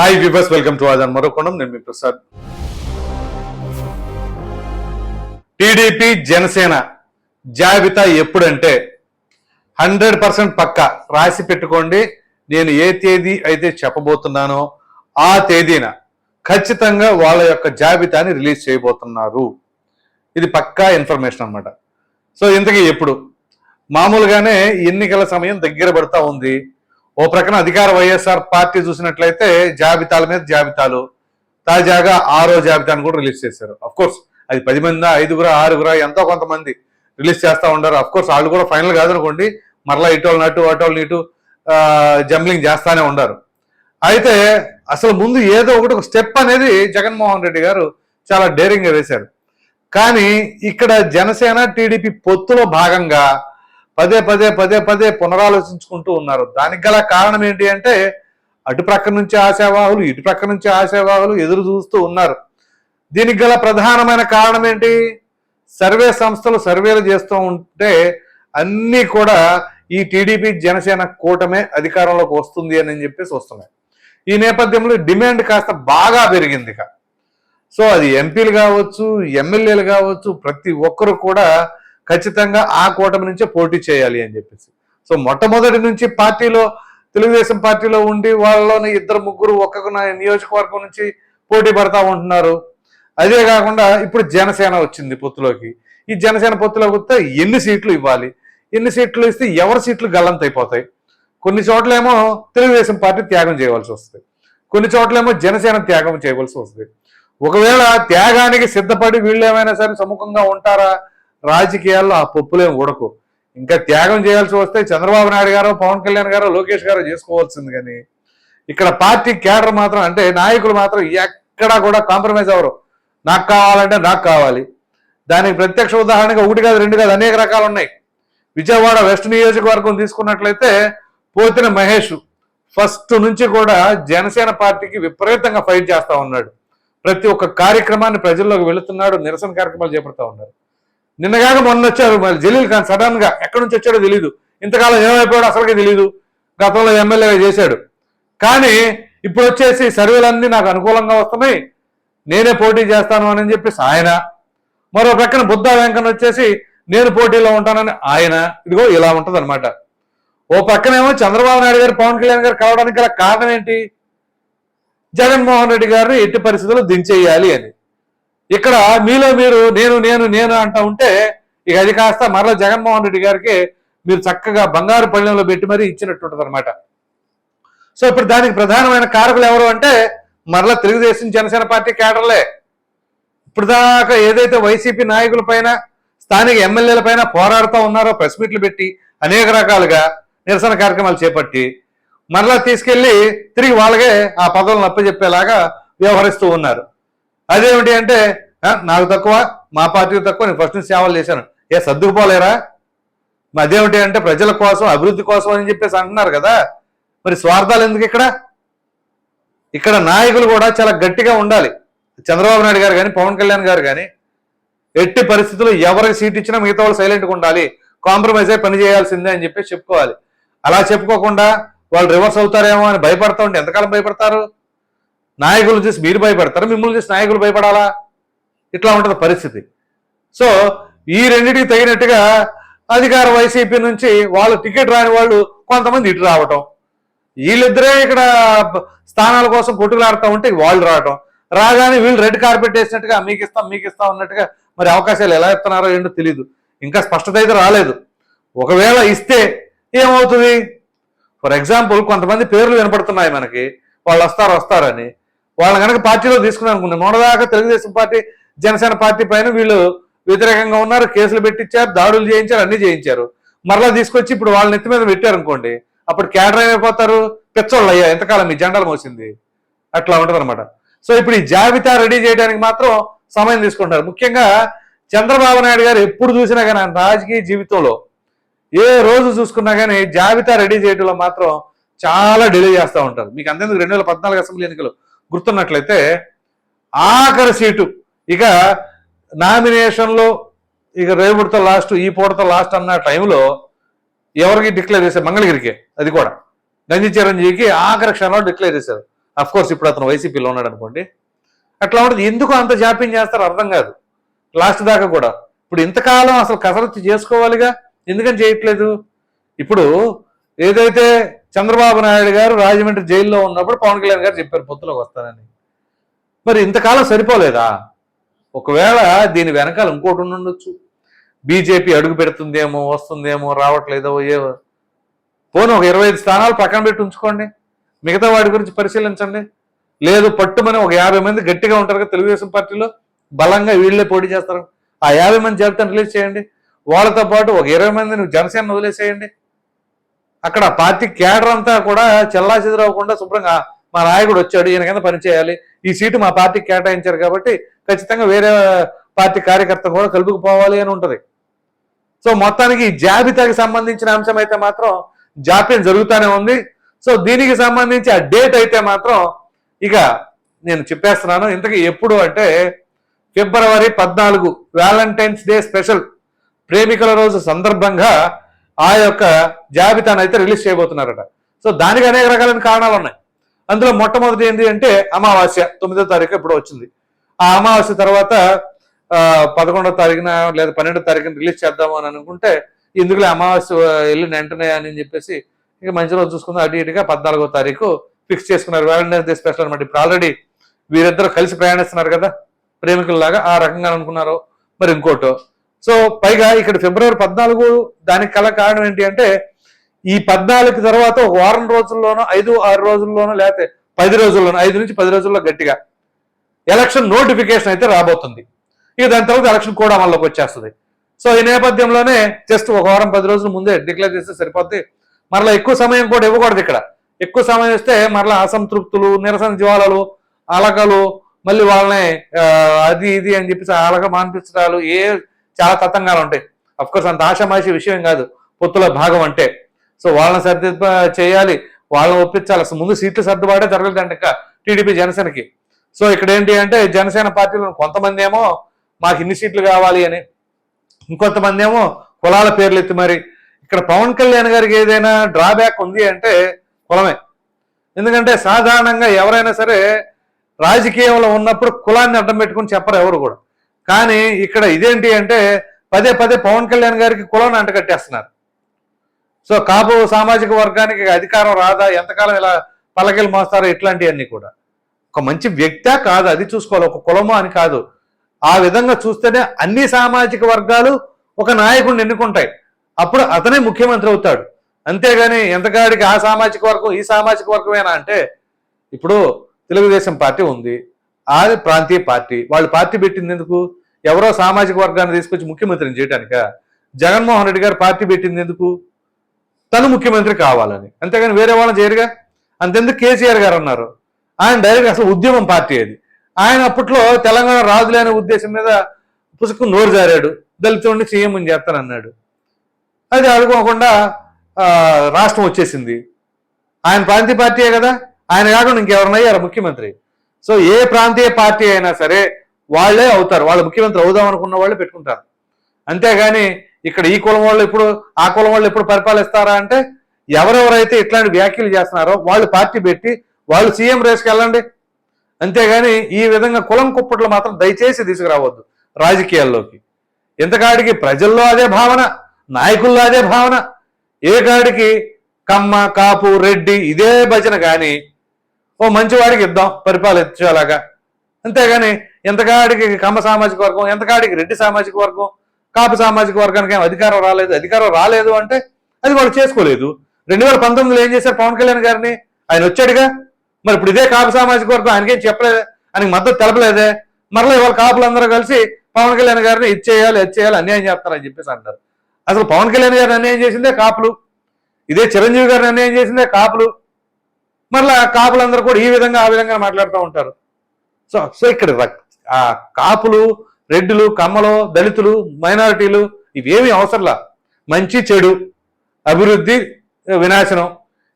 Hi viewers welcome to ఆజాన్ మరోకొండం నేను మీ ప్రసాద్ టీడీపీ జనసేన జాబితా ఎప్పుడంటే హండ్రెడ్ పర్సెంట్ పక్క రాసి పెట్టుకోండి నేను ఏ తేదీ అయితే చెప్పబోతున్నానో ఆ తేదీన ఖచ్చితంగా వాళ్ళ యొక్క జాబితాని రిలీజ్ చేయబోతున్నారు ఇది పక్కా ఇన్ఫర్మేషన్ అనమాట సో ఇంతకీ ఎప్పుడు మామూలుగానే ఎన్నికల సమయం దగ్గర పడతా ఉంది ఓ ప్రక్కన అధికార వైఎస్ఆర్ పార్టీ చూసినట్లయితే జాబితాల మీద జాబితాలు తాజాగా ఆరో జాబితాను కూడా రిలీజ్ చేశారు. అఫ్ కోర్స్ అది పది మంది ఐదుగురా ఆరుగురా ఎంతో కొంతమంది రిలీజ్ చేస్తూ ఉంటారు అఫ్ కోర్స్ వాళ్ళు కూడా ఫైనల్ కాదనుకోండి మరలా ఇటోళ్ళు నటు అటోళ్ళు ఇటు జంబ్లింగ్ చేస్తానే ఉండరు. అయితే అసలు ముందు ఏదో ఒకటి ఒక స్టెప్ అనేది జగన్మోహన్ రెడ్డి గారు చాలా డేరింగ్గా వేశారు. కానీ ఇక్కడ జనసేన టీడీపీ పొత్తులో భాగంగా పదే పదే పదే పదే పునరాలోచించుకుంటూ ఉన్నారు. దానికి గల కారణం ఏంటి అంటే అటు ప్రక్క నుంచి ఆశావాహులు ఇటు ప్రక్క నుంచి ఆశావాహులు ఎదురు చూస్తూ ఉన్నారు. దీనికి గల ప్రధానమైన కారణం ఏంటి? సర్వే సంస్థలు సర్వేలు చేస్తూ ఉంటే అన్నీ కూడా ఈ టీడీపీ జనసేన కూటమే అధికారంలోకి వస్తుంది అని చెప్పేసి వస్తున్నాయి. ఈ నేపథ్యంలో డిమాండ్ కాస్త బాగా పెరిగింది సో అది ఎంపీలు కావచ్చు ఎమ్మెల్యేలు కావచ్చు ప్రతి ఒక్కరు కూడా ఖచ్చితంగా ఆ కూటమి నుంచే పోటీ చేయాలి అని చెప్పేసి. సో మొట్టమొదటి నుంచి పార్టీలో తెలుగుదేశం పార్టీలో ఉండి వాళ్ళలోని ఇద్దరు ముగ్గురు ఒక్కొక్క నా- నియోజకవర్గం నుంచి పోటీ పడతా ఉంటున్నారు. అదే కాకుండా ఇప్పుడు జనసేన వచ్చింది పొత్తులోకి. ఈ జనసేన పొత్తులోకి వస్తే ఎన్ని సీట్లు ఇవ్వాలి? ఎన్ని సీట్లు ఇస్తే ఎవరి సీట్లు గల్లంత అయిపోతాయి? కొన్ని చోట్లేమో తెలుగుదేశం పార్టీ త్యాగం చేయవలసి వస్తుంది. కొన్ని చోట్లేమో జనసేన త్యాగం చేయవలసి వస్తుంది. ఒకవేళ త్యాగానికి సిద్ధపడి వీళ్ళు ఏమైనా సరే సముఖంగా ఉంటారా? రాజకీయాల్లో ఆ పప్పులేం ఉడకు ఇంకా త్యాగం చేయాల్సి వస్తే చంద్రబాబు నాయుడు గారు పవన్ కళ్యాణ్ గారు లోకేష్ గారు చేసుకోవాల్సింది కానీ ఇక్కడ పార్టీ క్యాడర్ మాత్రం అంటే నాయకులు మాత్రం ఎక్కడా కూడా కాంప్రమైజ్ అవ్వరు. నాకు కావాలంటే నాకు కావాలి. దానికి ప్రత్యక్ష ఉదాహరణగా ఒకటి కాదు రెండు కాదు అనేక రకాలు ఉన్నాయి. విజయవాడ వెస్ట్ నియోజకవర్గం తీసుకున్నట్లయితే పోతిన మహేష్ ఫస్ట్ నుంచి కూడా జనసేన పార్టీకి విపరీతంగా ఫైట్ చేస్తూ ఉన్నాడు. ప్రతి ఒక్క కార్యక్రమాన్ని ప్రజల్లోకి వెళుతున్నాడు నిరసన కార్యక్రమాలు చేపడతా ఉన్నారు. నిన్నగాక మొన్న వచ్చారు మరి జలీల్ ఖాన్ సడన్గా ఎక్కడి నుంచి వచ్చాడో తెలియదు ఇంతకాలం ఏమైపోయాడో అసలుకే తెలియదు గతంలో ఎమ్మెల్యేగా చేశాడు. కానీ ఇప్పుడు వచ్చేసి సర్వేలన్నీ నాకు అనుకూలంగా వస్తున్నాయి. నేనే పోటీ చేస్తాను అని చెప్పేసి ఆయన. మరో ప్రక్కన బుద్ధ వెంకన్న వచ్చేసి నేను పోటీలో ఉంటానని ఆయన. ఇదిగో ఇలా ఉంటది ఓ పక్కనేమో చంద్రబాబు నాయుడు గారు పవన్ కళ్యాణ్ గారు కలవడానికి గల కారణం ఏంటి? జగన్మోహన్ రెడ్డి గారిని ఎట్టి పరిస్థితుల్లో దించేయాలి అని. ఇక్కడ మీలో మీరు నేను నేను నేను అంటా ఉంటే ఇక అది కాస్త మరలా జగన్మోహన్ రెడ్డి గారికి మీరు చక్కగా బంగారు పళ్ళెంలో పెట్టి మరీ ఇచ్చినట్టుంటది అనమాట సో ఇప్పుడు దానికి ప్రధానమైన కారకులు ఎవరు అంటే మరలా తెలుగుదేశం జనసేన పార్టీ కేడర్లే. ఇప్పుడు దాకా ఏదైతే వైసీపీ నాయకుల పైన స్థానిక ఎమ్మెల్యేల పైన పోరాడుతూ ఉన్నారో ప్రెస్ మీట్లు పెట్టి అనేక రకాలుగా నిరసన కార్యక్రమాలు చేపట్టి మరలా తీసుకెళ్ళి తిరిగి వాళ్ళకే ఆ పదవులను అప్పచెప్పేలాగా వ్యవహరిస్తూ ఉన్నారు. అదేమిటి అంటే నాకు తక్కువ మా పార్టీకి తక్కువ నేను ఫస్ట్ నుంచి సేవలు చేశాను. ఏ సర్దుకుపోలేరా? మరి అదేమిటి అంటే ప్రజల కోసం అభివృద్ధి కోసం అని చెప్పేసి అంటున్నారు కదా. మరి స్వార్థాలు ఎందుకు ఇక్కడ? ఇక్కడ నాయకులు కూడా చాలా గట్టిగా ఉండాలి. చంద్రబాబు నాయుడు గారు కానీ పవన్ కళ్యాణ్ గారు కానీ ఎట్టి పరిస్థితుల్లో ఎవరికి సీట్ ఇచ్చినా మిగతా వాళ్ళు సైలెంట్గా ఉండాలి. కాంప్రమైజ్ అయి పని చేయాల్సిందే అని చెప్పి చెప్పుకోవాలి. అలా చెప్పుకోకుండా వాళ్ళు రివర్స్ అవుతారేమో అని భయపడతా ఉంటే ఎంతకాలం భయపడతారు? నాయకులు చూసి మీరు భయపడతారు? మిమ్మల్ని చూసి నాయకులు భయపడాలా? ఇట్లా ఉంటుంది పరిస్థితి. సో ఈ రెండింటికి తగినట్టుగా అధికార వైసీపీ నుంచి వాళ్ళు టికెట్ రాని వాళ్ళు కొంతమంది ఇటు రావటం. వీళ్ళిద్దరే ఇక్కడ స్థానాల కోసం కొట్టుకులాడుతూ ఉంటే వాళ్ళు రావటం. రాగానే వీళ్ళు రెడ్ కార్పెట్ వేసినట్టుగా మీకు ఇస్తాం మీకు ఇస్తాం అన్నట్టుగా మరి అవకాశాలు ఎలా ఇస్తున్నారో ఏంటో తెలియదు ఇంకా స్పష్టత అయితే రాలేదు. ఒకవేళ ఇస్తే ఏమవుతుంది? ఫర్ ఎగ్జాంపుల్ కొంతమంది పేర్లు వినపడుతున్నాయి మనకి. వాళ్ళు వస్తారు వస్తారని. వాళ్ళని కనుక పార్టీలో తీసుకున్నాను అనుకున్నాను మొన్నదాకా తెలుగుదేశం పార్టీ జనసేన పార్టీ పైన వీళ్ళు వ్యతిరేకంగా ఉన్నారు కేసులు పెట్టించారు దాడులు చేయించారు అన్ని చేయించారు. మరలా తీసుకొచ్చి ఇప్పుడు వాళ్ళ నెత్తి మీద పెట్టారు అనుకోండి అప్పుడు క్యాడర్ అయిపోతారు పెచ్చోళ్ళు అయ్యా ఎంతకాలం మీ జెండాలు మోసింది? అట్లా ఉంటది సో ఇప్పుడు ఈ జాబితా రెడీ చేయడానికి మాత్రం సమయం తీసుకుంటారు ముఖ్యంగా చంద్రబాబు నాయుడు గారు ఎప్పుడు చూసినా కానీ రాజకీయ జీవితంలో ఏ రోజు చూసుకున్నా కానీ జాబితా రెడీ చేయడంలో మాత్రం చాలా డిలే చేస్తూ ఉంటారు. మీకు అందరికీ రెండు వేల పద్నాలుగు అసెంబ్లీ ఎన్నికలు. గుర్తున్నట్లయితే ఆఖరి సీటు. ఇక నామినేషన్లో ఇక రేపుడితో లాస్ట్ ఈ పూటతో లాస్ట్ అన్న టైంలో ఎవరికి డిక్లేర్ చేశారు? మంగళగిరికి. అది కూడా. గంజి చిరంజీవికి ఆఖరి క్షణంలో డిక్లేర్ చేశారు. అఫ్ కోర్స్ ఇప్పుడు అతను వైసీపీలో ఉన్నాడు అనుకోండి. అట్లా ఉంటుంది. ఎందుకు అంత జాప్యం చేస్తారో? అర్థం కాదు. లాస్ట్ దాకా కూడా. ఇప్పుడు ఇంతకాలం అసలు కసరత్తు చేసుకోవాలిగా? ఎందుకని చేయట్లేదు? ఇప్పుడు ఏదైతే చంద్రబాబు నాయుడు గారు రాజమండ్రి జైల్లో ఉన్నప్పుడు పవన్ కళ్యాణ్ గారు చెప్పారు పొత్తులోకి వస్తానని. మరి ఇంతకాలం సరిపోలేదా? ఒకవేళ దీని వెనకాల ఇంకోటి ఉండి ఉండొచ్చు. బీజేపీ అడుగు పెడుతుందేమో వస్తుందేమో రావట్లేదో ఏవో. పోను ఒక ఇరవై ఐదు స్థానాలు పక్కన పెట్టి ఉంచుకోండి. మిగతా వాడి గురించి పరిశీలించండి. లేదు పట్టుమని ఒక యాభై మంది గట్టిగా ఉంటారు కదా తెలుగుదేశం పార్టీలో బలంగా వీళ్ళే పోటీ చేస్తారు. ఆ యాభై మంది జాబితాను రిలీజ్ చేయండి. వాళ్ళతో పాటు ఒక ఇరవై మందిని జనసేన వదిలేసేయండి. అక్కడ పార్టీ క్యాడర్ అంతా కూడా చెల్లా చెదరవకుండా శుభ్రంగా మా నాయకుడు వచ్చాడు ఈయన కింద పనిచేయాలి ఈ సీటు మా పార్టీకి కేటాయించారు కాబట్టి ఖచ్చితంగా వేరే పార్టీ కార్యకర్త కూడా కలుపుకుపోవాలి అని ఉంటుంది. సో మొత్తానికి ఈ జాబితాకి సంబంధించిన అంశం అయితే మాత్రం జాప్యం జరుగుతూనే ఉంది. సో దీనికి సంబంధించి ఆ డేట్ అయితే మాత్రం ఇక నేను చెప్పేస్తున్నాను. ఇంతకీ ఎప్పుడు అంటే ఫిబ్రవరి పద్నాలుగు వ్యాలంటైన్స్ డే స్పెషల్. ప్రేమికుల రోజు సందర్భంగా ఆ యొక్క జాబితాను అయితే రిలీజ్ చేయబోతున్నారట. సో దానికి అనేక రకాలైన కారణాలు ఉన్నాయి. అందులో మొట్టమొదటి ఏంటి అంటే అమావాస్య తొమ్మిదో తారీఖు ఇప్పుడు వచ్చింది. ఆ అమావాస్య తర్వాత పదకొండో తారీఖున లేదా పన్నెండో తారీఖున రిలీజ్ చేద్దాము అని అనుకుంటే ఎందుకులే అమావాస్య వెళ్ళిన వెంటనే అని చెప్పేసి ఇంకా మంచి రోజు చూసుకుందాం. అటు ఇటుగా పద్నాలుగో తారీఖు ఫిక్స్ చేసుకున్నారు. వ్యాలంటైన్స్ డే స్పెషల్ అనమాట. ఇప్పుడు ఆల్రెడీ వీరిద్దరు కలిసి ప్రయాణిస్తున్నారు కదా ప్రేమికుల్లాగా. ఆ రకంగా అనుకున్నారు మరి ఇంకోటో. సో పైగా ఇక్కడ ఫిబ్రవరి పద్నాలుగు దానికి కల కారణం ఏంటి అంటే ఈ పద్నాలుగు తర్వాత ఒక వారం రోజుల్లోనో ఐదు ఆరు రోజుల్లోనో లేకపోతే పది రోజుల్లోనో ఐదు నుంచి పది రోజుల్లో గట్టిగా ఎలక్షన్ నోటిఫికేషన్ అయితే రాబోతుంది. ఇక దాని తర్వాత ఎలక్షన్ కూడా అమల్లోకి వచ్చేస్తుంది. సో ఈ నేపథ్యంలోనే జస్ట్ ఒక వారం పది రోజుల ముందే డిక్లేర్ చేస్తే సరిపోద్ది. మరలా ఎక్కువ సమయం కూడా ఇవ్వకూడదు ఇక్కడ. ఎక్కువ సమయం ఇస్తే మరలా అసంతృప్తులు నిరసన జ్వాలలు అలకలు మళ్ళీ వాళ్ళని అది ఇది అని చెప్పేసి అలక మాన్పించడాలు ఏ చాలా తతంగాలు ఉంటాయి. అఫ్కోర్స్ అంత ఆషామాషి విషయం కాదు. పొత్తుల భాగం అంటే. సో వాళ్ళని సర్ది చేయాలి. వాళ్ళని ఒప్పించాలి. అసలు ముందు సీట్లు సర్దుబాటే జరగలేదండి ఇంకా టీడీపీ జనసేనకి. సో ఇక్కడ ఏంటి అంటే జనసేన పార్టీలో కొంతమంది ఏమో మాకు ఇన్ని సీట్లు కావాలి అని. ఇంకొంతమంది ఏమో కులాల పేర్లు ఎత్తి మరి. ఇక్కడ పవన్ కళ్యాణ్ గారికి ఏదైనా డ్రాబ్యాక్ ఉంది అంటే కులమే. ఎందుకంటే సాధారణంగా ఎవరైనా సరే రాజకీయంలో ఉన్నప్పుడు కులాన్ని అడ్డం పెట్టుకుని చెప్పరు ఎవరు కూడా. కానీ ఇక్కడ ఇదేంటి అంటే పదే పదే పవన్ కళ్యాణ్ గారికి కులాన్ని అంటగట్టేస్తున్నారు సో కాపు సామాజిక వర్గానికి అధికారం రాదా? ఎంతకాలం ఇలా పలకలు మోస్తారో ఇట్లాంటివన్నీ కూడా. ఒక మంచి వ్యక్తే కాదు అది చూసుకోవాలి. ఒక కులమో అని కాదు. ఆ విధంగా చూస్తేనే అన్ని సామాజిక వర్గాలు ఒక నాయకుడిని ఎన్నుకుంటాయి. అప్పుడు అతనే ముఖ్యమంత్రి అవుతాడు. అంతేగాని ఎంతకాడికి ఆ సామాజిక వర్గం ఈ సామాజిక వర్గమేనా అంటే ఇప్పుడు తెలుగుదేశం పార్టీ ఉంది. ఆ ప్రాంతీయ పార్టీ. వాళ్ళు పార్టీ పెట్టింది ఎందుకు? ఎవరో సామాజిక వర్గాన్ని తీసుకొచ్చి ముఖ్యమంత్రిని చేయడానిక జగన్మోహన్ రెడ్డి గారు పార్టీ పెట్టింది ఎందుకు? తను ముఖ్యమంత్రి కావాలని. అంతేగాని వేరే వాళ్ళని చేయరుగా? అంతెందుకు కేసీఆర్ గారు అన్నారు. ఆయన డైరెక్ట్ అసలు ఉద్యమం పార్టీ అది. ఆయన అప్పట్లో తెలంగాణ రాజులే అనే ఉద్దేశం మీద పుసుకు నోరు జారాడు. దళితుడిని సీఎం అని చేస్తానన్నాడు. అది అనుకోకుండా రాష్ట్రం వచ్చేసింది. ఆయన ప్రాంతీయ పార్టీయే కదా? ఆయన కాకుండా ఇంకెవరినయ్యారు ముఖ్యమంత్రి? సో ఏ ప్రాంతీయ పార్టీ అయినా సరే వాళ్ళే అవుతారు. వాళ్ళు ముఖ్యమంత్రి అవుదాం అనుకున్న వాళ్ళు పెట్టుకుంటారు. అంతేగాని ఇక్కడ ఈ కులం వాళ్ళు ఇప్పుడు ఆ కులం వాళ్ళు ఎప్పుడు పరిపాలిస్తారా అంటే ఎవరెవరైతే ఇట్లాంటి వ్యాఖ్యలు చేస్తున్నారో వాళ్ళు పార్టీ పెట్టి వాళ్ళు సీఎం రేస్కి వెళ్ళండి. అంతేగాని ఈ విధంగా కులం కుప్పట్లు మాత్రం దయచేసి తీసుకురావద్దు రాజకీయాల్లోకి. ఎంతకాడికి ప్రజల్లో అదే భావన నాయకుల్లో అదే భావన. ఏ కాడికి కమ్మ కాపు రెడ్డి ఇదే భజన కానీ ఓ మంచివాడికి ఇద్దాం పరిపాలించేలాగా. అంతేగాని ఎంతకాడికి కమ్మ సామాజిక వర్గం ఎంతకాడికి రెడ్డి సామాజిక వర్గం కాపు సామాజిక వర్గానికి ఏం అధికారం రాలేదు అధికారం రాలేదు అంటే అది వాళ్ళు చేసుకోలేదు. రెండు వేల పంతొమ్మిదిలో ఏం చేశారు పవన్ కళ్యాణ్ గారిని? ఆయన వచ్చాడుగా. మరి ఇప్పుడు ఇదే కాపు సామాజిక వర్గం ఆయనకేం చెప్పలేదే ఆయనకి మద్దతు తెలపలేదే. మరలా ఇవాళ కాపులందరూ కలిసి పవన్ కళ్యాణ్ గారిని ఇది చేయాలి అది చేయాలి అన్యాయం చేస్తారని చెప్పేసి అంటారు అసలు పవన్ కళ్యాణ్ గారిని అన్యాయం చేసిందే కాపులు. ఇదే చిరంజీవి గారిని అన్యాయం చేసిందే కాపులు. మరలా కాపులందరూ కూడా ఈ విధంగా ఆ విధంగా మాట్లాడుతూ ఉంటారు. సో సో ఇక్కడ ఆ కాపులు రెడ్డులు కమ్మలు దళితులు మైనారిటీలు ఇవేమీ అవసరంలా. మంచి చెడు అభివృద్ధి వినాశనం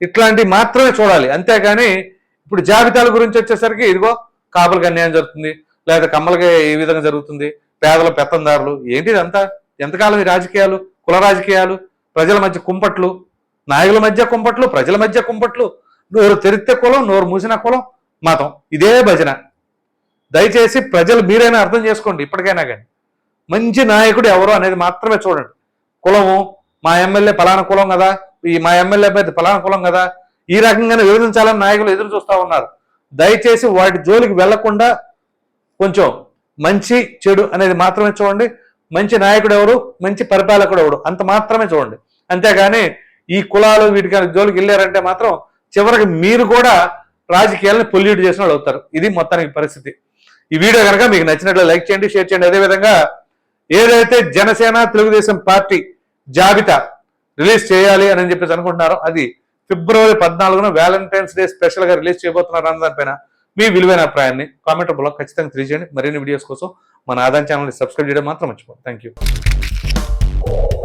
ఇట్లాంటివి మాత్రమే చూడాలి. అంతేగాని ఇప్పుడు జాబితాల గురించి వచ్చేసరికి ఇదిగో కాపులకు అన్యాయం జరుగుతుంది లేదా కమ్మలకి ఏ విధంగా జరుగుతుంది పేదల పెత్తందారులు ఏంటి ఇదంతా? ఎంతకాలం ఈ రాజకీయాలు కుల రాజకీయాలు ప్రజల మధ్య కుంపట్లు నాయకుల మధ్య కుంపట్లు ప్రజల మధ్య కుంపట్లు నోరు తెరిస్తే కులం నోరు మూసిన కులం మతం. ఇదే భజన. దయచేసి ప్రజలు మీరైనా అర్థం చేసుకోండి ఇప్పటికైనా కానీ. మంచి నాయకుడు ఎవరు అనేది మాత్రమే చూడండి. కులము మా ఎమ్మెల్యే పలానా కులం కదా ఈ మా ఎమ్మెల్యే అభ్యర్థి పలానా కులం కదా ఈ రకంగానే విభజించాలని నాయకులు ఎదురు చూస్తూ ఉన్నారు. దయచేసి వాటి జోలికి వెళ్ళకుండా కొంచెం మంచి చెడు అనేది మాత్రమే చూడండి. మంచి నాయకుడు ఎవరు? మంచి పరిపాలకుడు ఎవరు? అంత మాత్రమే చూడండి. అంతేగాని ఈ కులాలు వీటికి జోలికి వెళ్ళారంటే మాత్రం చివరికి మీరు కూడా రాజకీయాలను పొల్యూట్ చేసిన వాళ్ళు అవుతారు. ఇది మొత్తానికి పరిస్థితి. ఈ వీడియో కనుక మీకు నచ్చినట్లు లైక్ చేయండి షేర్ చేయండి. అదేవిధంగా ఏదైతే జనసేన తెలుగుదేశం పార్టీ జాబితా రిలీజ్ చేయాలి అని చెప్పేసి అనుకుంటున్నారో అది ఫిబ్రవరి పద్నాలుగున వ్యాలంటైన్స్ డే స్పెషల్గా రిలీజ్ చేయబోతున్నారు అన్న దానిపైన మీ విలువైన అభిప్రాయాన్ని కామెంట్ రూపంలో ఖచ్చితంగా తెలియజేయండి. మరిన్ని వీడియోస్ కోసం మన ఆదాయం ఛానల్ని సబ్స్క్రైబ్ చేయడం మాత్రం మర్చిపోండి థ్యాంక్ యూ